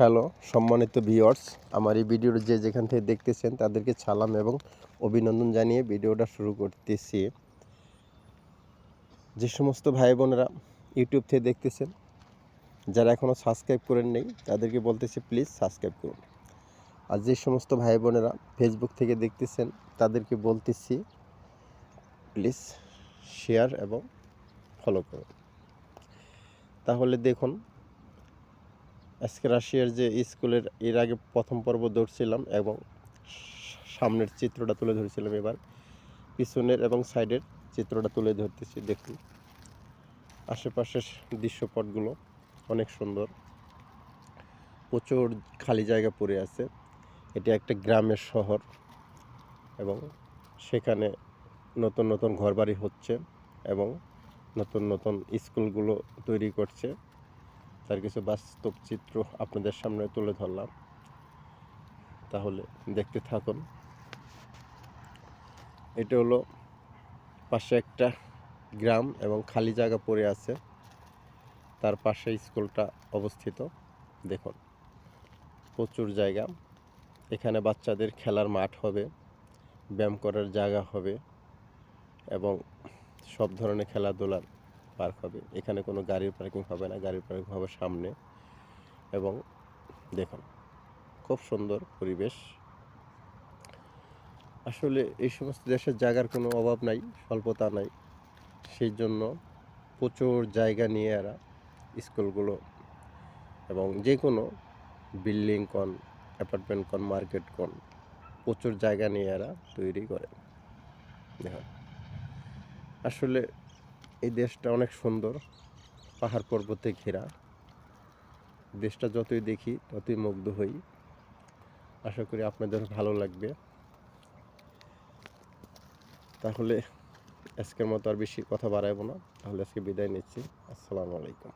Hello, সম্মানিত viewers, আমার এই ভিডিওটা যে যেখান থেকে দেখতেছেন তাদেরকে সালাম এবং অভিনন্দন জানিয়ে ভিডিওটা শুরু করতেছি। যে সমস্ত ভাই বোনেরা ইউটিউব থেকে দেখতেছেন, যারা এখনও সাবস্ক্রাইব করেন নেই, তাদেরকে বলতেছি প্লিজ সাবস্ক্রাইব করুন। আর যে সমস্ত ভাই বোনেরা ফেসবুক থেকে দেখতেছেন, তাদেরকে বলতেছি প্লিজ শেয়ার এবং ফলো করুন। তাহলে দেখুন আজকে রাশিয়ার যে স্কুলের এর আগে প্রথম পর্ব ধরছিলাম এবং সামনের চিত্রটা তুলে ধরেছিলাম এবার। পিছনের এবং সাইডের চিত্রটা তুলে ধরতেছি, দেখুন। আশেপাশের দৃশ্যপটগুলো অনেক সুন্দর। প্রচুর খালি জায়গা পড়ে আছে। এটি একটা গ্রামের শহর এবং সেখানে নতুন নতুন ঘরবাড়ি হচ্ছে এবং নতুন নতুন স্কুলগুলো তৈরি করছে। তার কিছু বাস্তব চিত্র আপনাদের সামনে তুলে ধরলাম। তাহলে দেখতে থাকুন। এটা হলো পাশে একটা গ্রাম এবং খালি জায়গা পড়ে আছে। তার পাশে স্কুলটা অবস্থিত। দেখুন, প্রচুর জায়গা। এখানে বাচ্চাদের খেলার মাঠ হবে, ব্যায়াম করার জায়গা হবে এবং সব ধরনের খেলাধুলার পার্ক হবে। এখানে কোনো গাড়ির পার্কিং হবে না, গাড়ির পার্কিং হবে সামনে। এবং দেখুন, খুব সুন্দর পরিবেশ। আসলে এই সমস্ত দেশের জায়গার কোনো অভাব নাই, স্বল্পতা নাই। সেই জন্য প্রচুর জায়গা নিয়ে এরা স্কুলগুলো এবং যে কোনো বিল্ডিং কন, অ্যাপার্টমেন্ট কন, মার্কেট কন, প্রচুর জায়গা নিয়ে এরা তৈরি করে। দেখুন, আসলে এই দেশটা অনেক সুন্দর, পাহাড় পর্বতে ঘেরা। দেশটা যতই দেখি, ততই মুগ্ধ হই। আশা করি আপনাদের ভালো লাগবে। তাহলে আজকের মতো আর বেশি কথা বাড়াবো না। তাহলে আজকে বিদায় নিচ্ছি। আসসালামু আলাইকুম।